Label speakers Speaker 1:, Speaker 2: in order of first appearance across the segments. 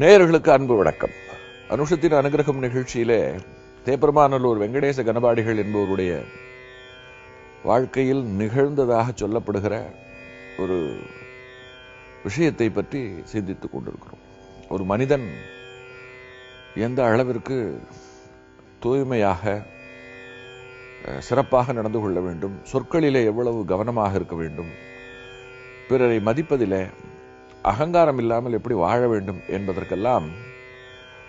Speaker 1: நேயர்களுக்கு அன்பு வணக்கம். அனுஷத்தின் அனுகிரகம் நிகழ்ச்சியிலே தேப்பெருமாநல்லூர் வெங்கடேச கனபாடிகள் என்பவருடைய வாழ்க்கையில் நிகழ்ந்ததாக சொல்லப்படுகிற ஒரு விஷயத்தை பற்றி சிந்தித்துக் கொண்டிருக்கிறோம். ஒரு மனிதன் எந்த அளவிற்கு தூய்மையாக சிறப்பாக நடந்து கொள்ள வேண்டும் சொற்களிலே எவ்வளவு கவனமாக இருக்க வேண்டும் பிறரை மதிப்பதிலே அகங்காரம் இல்லாமல் எப்படி வாழ வேண்டும் என்பதற்கெல்லாம்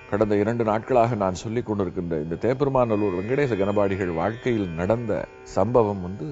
Speaker 1: கடந்த இரண்டு நாட்களாக நான் சொல்லிக் கொண்டிருக்கின்ற இந்த தேப்பெருமாநல்லூர் வெங்கடேச கனபாடிகள் வாழ்க்கையில் நடந்த சம்பவம் வந்து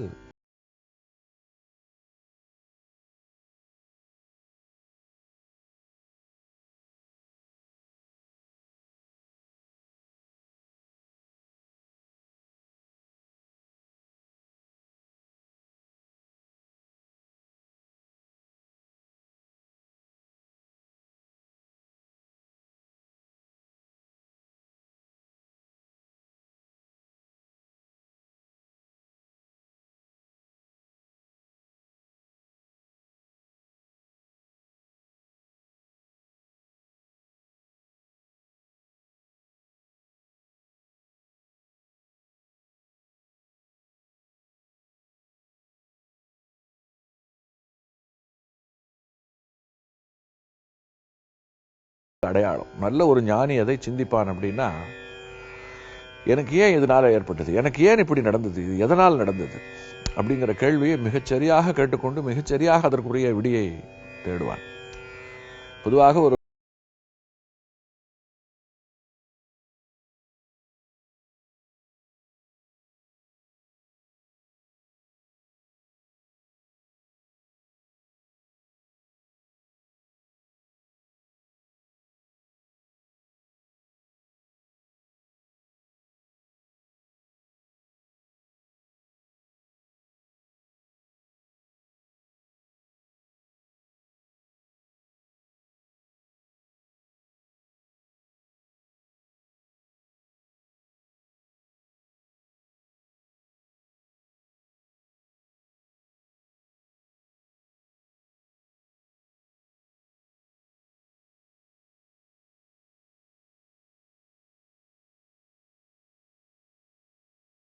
Speaker 1: அடையாளம். நல்ல ஒரு ஞானி எதை சிந்திப்பான் அப்படின்னா எனக்கு ஏன் இதனால் ஏற்பட்டது? எனக்கு ஏன் இப்படி நடந்தது? இது எதனால் நடந்தது? அப்படிங்கிற கேள்வியை மிகச்சரியாக கேட்டுக்கொண்டு மிகச்சரியாக அதற்குரிய விடியை தேடுவான். பொதுவாக ஒரு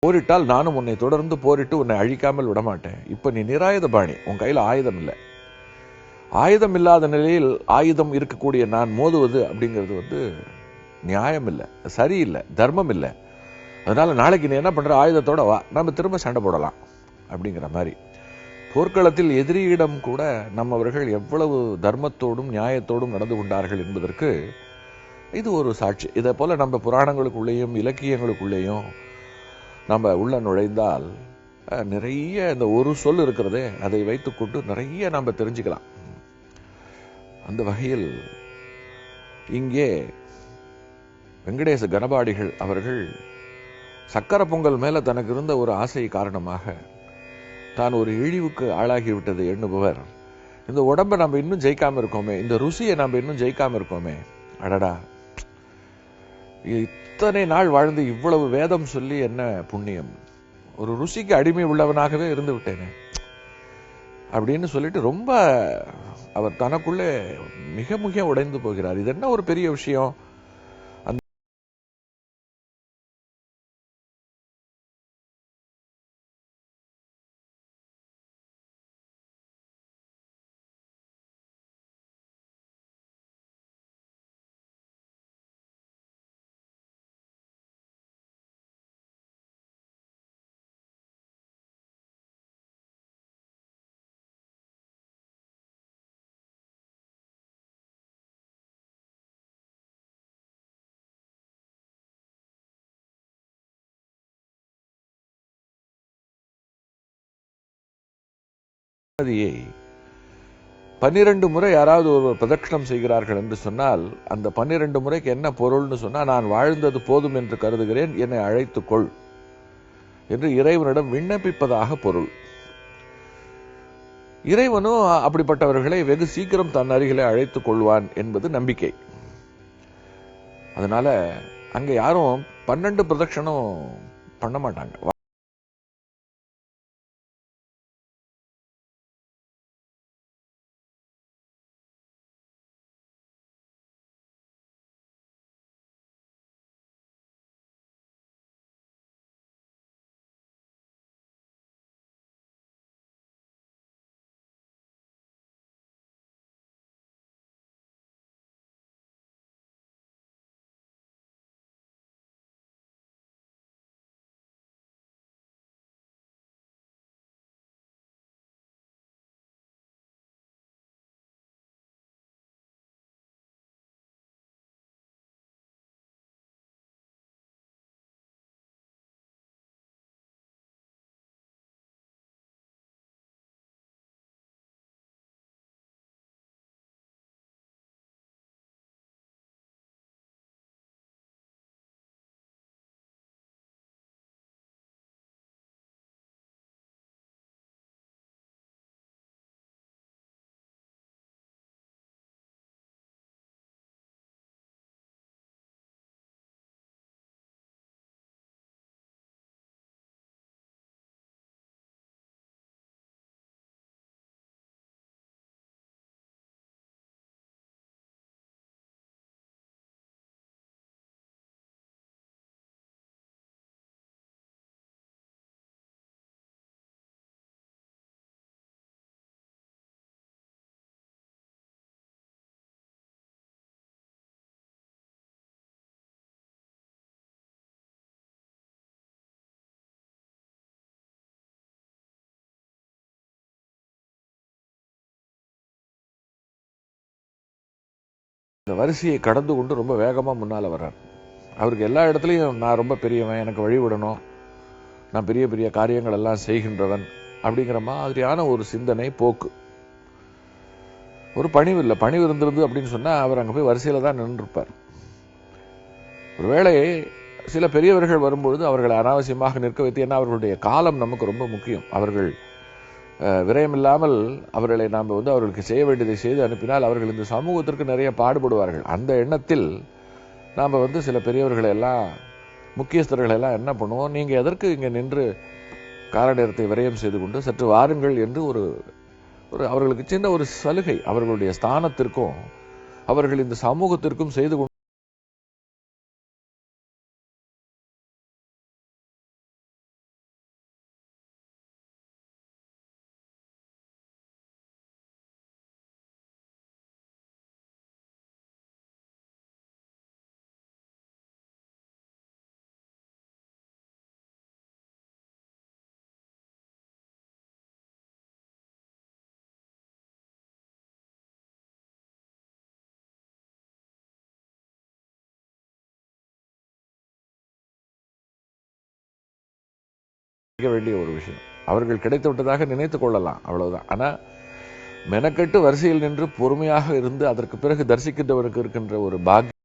Speaker 1: போரிட்டால் நானும் உன்னை தொடர்ந்து போரிட்டு உன்னை அழிக்காமல் விடமாட்டேன். இப்ப நீ நிராயுத பாணி உன் கையில் ஆயுதம் இல்லை. ஆயுதம் இல்லாத நிலையில் ஆயுதம் இருக்கக்கூடிய நான் மோதுவது அப்படிங்கிறது வந்து நியாயம் இல்லை. சரியில்லை தர்மம் இல்லை. அதனால் நாளைக்கு நீ என்ன பண்ற? ஆயுதத்தோட வா. நம்ம திரும்ப சண்டை போடலாம். அப்படிங்கிற மாதிரி. போர்க்களத்தில் எதிரியிடம் கூட நம்மவர்கள் எவ்வளவு தர்மத்தோடும் நியாயத்தோடும் நடந்து கொண்டார்கள் என்பதற்கு இது ஒரு சாட்சி. இதை போல நம்ம புராணங்களுக்குள்ளேயும் இலக்கியங்களுக்குள்ளேயும் நம்ம உள்ள நுழைந்தால் நிறைய இந்த ஒரு சொல் இருக்கிறதே அதை வைத்துக்கொண்டு நிறைய நாம் தெரிஞ்சுக்கலாம். அந்த வகையில் இங்கே வெங்கடேச கனபாடிகள் அவர்கள் சக்கர பொங்கல் மேல தனக்கு இருந்த ஒரு ஆசை காரணமாக தான் ஒரு இழிவுக்கு ஆளாகிவிட்டது எண்ணுபவர். இந்த உடம்பை நம்ம இன்னும் ஜெயிக்காம இருக்கோமே இந்த ருசியை நம்ம இன்னும் ஜெயிக்காம இருக்கோமே. அடடா இத்தனை நாள் வாழ்ந்து இவ்வளவு வேதம் சொல்லி என்ன புண்ணியம்? ஒரு ருசிக்கு அடிமை உள்ளவனாகவே இருந்து விட்டேனே. அப்படின்னு சொல்லிட்டு ரொம்ப அவர் தனக்குள்ளே மிக மிக உடைந்து போகிறார். இது என்ன ஒரு பெரிய விஷயம்? நதியை பன்னிரண்டு முறை யாராவது ஒருவர் பிரதட்சிணம் செய்கிறார்கள் என்று சொன்னால் அந்த பன்னிரண்டு முறைக்கு என்ன பொருள்னு சொன்னால் நான் வாழ்ந்தது போதும் என்று கருதுகிறேன் என்னை அழைத்துக்கொள் என்று இறைவனிடம் விண்ணப்பிப்பதாக பொருள். இறைவனும் அப்படிப்பட்டவர்களை வெகு சீக்கிரம் தன் அருகிலே அழைத்துக் கொள்வான் என்பது நம்பிக்கை. அதனால அங்கே யாரும் பன்னெண்டு பிரதட்சணம் பண்ண மாட்டாங்க. இந்த வரிசையை கடந்து கொண்டு ரொம்ப வேகமாக முன்னால் வர்றார் அவருக்கு எல்லா இடத்துலையும் நான் ரொம்ப பெரியவன் எனக்கு வழி விடணும் நான் பெரிய பெரிய காரியங்கள் எல்லாம் செய்கின்றவன் அப்படிங்கிற மாதிரியான ஒரு சிந்தனை போக்கு. ஒரு பணிவு இல்லை பணிவு இருந்திருந்து அப்படின்னு சொன்னால் அவர் அங்கே போய் வரிசையில் தான் நின்றுருப்பார். ஒருவேளை சில பெரியவர்கள் வரும்பொழுது அவர்களை அனாவசியமாக நிற்க வைத்து ஏன்னா அவர்களுடைய காலம் நமக்கு ரொம்ப முக்கியம். அவர்கள் விரயமில்லாமல் அவர்களை நாம் வந்து அவர்களுக்கு செய்ய வேண்டியதை செய்து அனுப்பினால் அவர்கள் இந்த சமூகத்திற்கு நிறைய பாடுபடுவார்கள். அந்த எண்ணத்தில் நாம் வந்து சில பெரியவர்களை எல்லாம் முக்கியஸ்தர்களை எல்லாம் என்ன பண்ணுவோம்? நீங்கள் எதற்கு இங்கே நின்று கால நேரத்தை விரயம் செய்து கொண்டு சற்று வாருங்கள் என்று ஒரு ஒரு அவர்களுக்கு சின்ன ஒரு சலுகை. அவர்களுடைய ஸ்தானத்திற்கும் அவர்கள் இந்த சமூகத்திற்கும் செய்து வேண்டிய ஒரு விஷயம். அவர்கள் கிடைத்து விட்டதாக நினைத்துக் கொள்ளலாம் அவ்வளவுதான். ஆனா மெனக்கெட்டு வரிசையில் நின்று பொறுமையாக இருந்து அதற்கு பிறகு தரிசிக்கின்றவருக்கு இருக்கின்ற ஒரு பாக்கியம்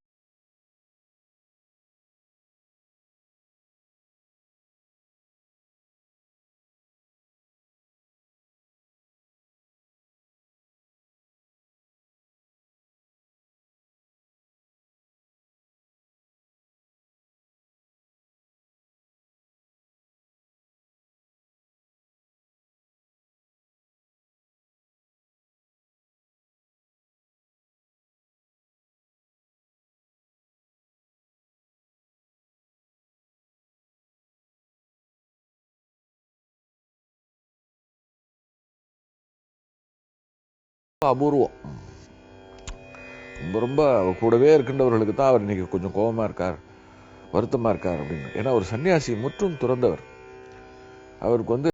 Speaker 1: அபூர்வம். ரொம்ப ரொம்ப கூடவே இருக்கின்றவர்களுக்கு தான் அவர் இன்னைக்கு கொஞ்சம் கோபமா இருக்கார் வருத்தமா இருக்கார் அப்படின்னு. ஏன்னா ஒரு சன்னியாசி முற்றும் துறந்தவர். அவருக்கு வந்து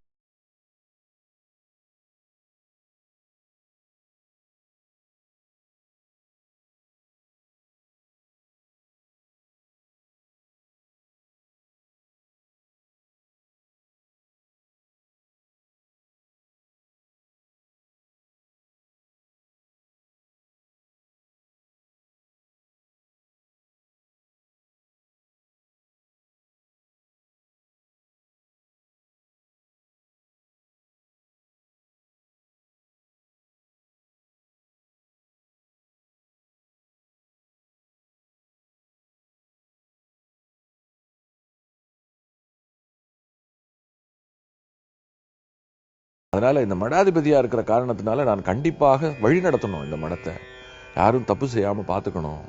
Speaker 1: அதனால இந்த மடாதிபதியாக இருக்கிற காரணத்தினால நான் கண்டிப்பாக வழி நடத்தணும் இந்த மடத்தை. யாரும் தப்பு செய்யாம பார்த்துக்கணும்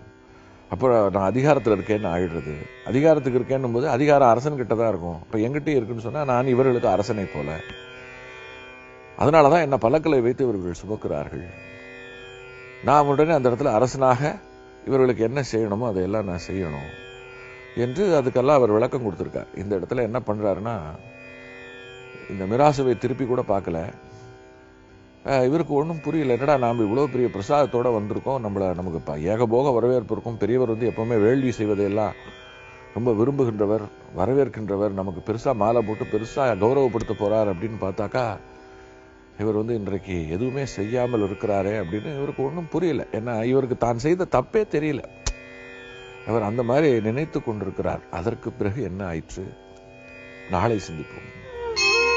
Speaker 1: அப்புறம் நான் அதிகாரத்தில் இருக்கேன்னு ஆயிடுறது. அதிகாரத்துக்கு இருக்கேன்னும் போது அதிகாரம் அரசன் கிட்ட தான் இருக்கும். இப்போ எங்கிட்டே இருக்குன்னு சொன்னா நான் இவர்களுக்கு அரசனை போல. அதனாலதான் என்ன பல்லக்களை வைத்து இவர்கள் சுமக்கிறார்கள். நான் உடனே அந்த இடத்துல அரசனாக இவர்களுக்கு என்ன செய்யணுமோ அதையெல்லாம் நான் செய்யணும். என்று அதுக்கெல்லாம் அவர் விளக்கம் கொடுத்துருக்கார். இந்த இடத்துல என்ன பண்றாருன்னா இந்த மிராசுவை திருப்பி கூட பார்க்கல. இவருக்கு ஒன்றும் புரியல. என்னடா நாம் இவ்வளோ பெரிய பிரசாதத்தோட வந்திருக்கோம்? நம்மளை நமக்கு இப்போ ஏகபோக வரவேற்பு இருக்கும். பெரியவர் வந்து எப்போவுமே வேள்வி செய்வதையெல்லாம் ரொம்ப விரும்புகின்றவர் வரவேற்கின்றவர். நமக்கு பெருசாக மாலை போட்டு பெருசாக கௌரவப்படுத்த போகிறார் அப்படின்னு பார்த்தாக்கா இவர் வந்து இன்றைக்கு எதுவுமே செய்யாமல் இருக்கிறாரே அப்படின்னு இவருக்கு ஒன்றும் புரியல. ஏன்னா இவருக்கு தான் செய்த தப்பே தெரியல. அவர் அந்த மாதிரி நினைத்து கொண்டிருக்கிறார். அதற்கு பிறகு என்ன ஆயிற்று? நாளை சிந்திப்போம்.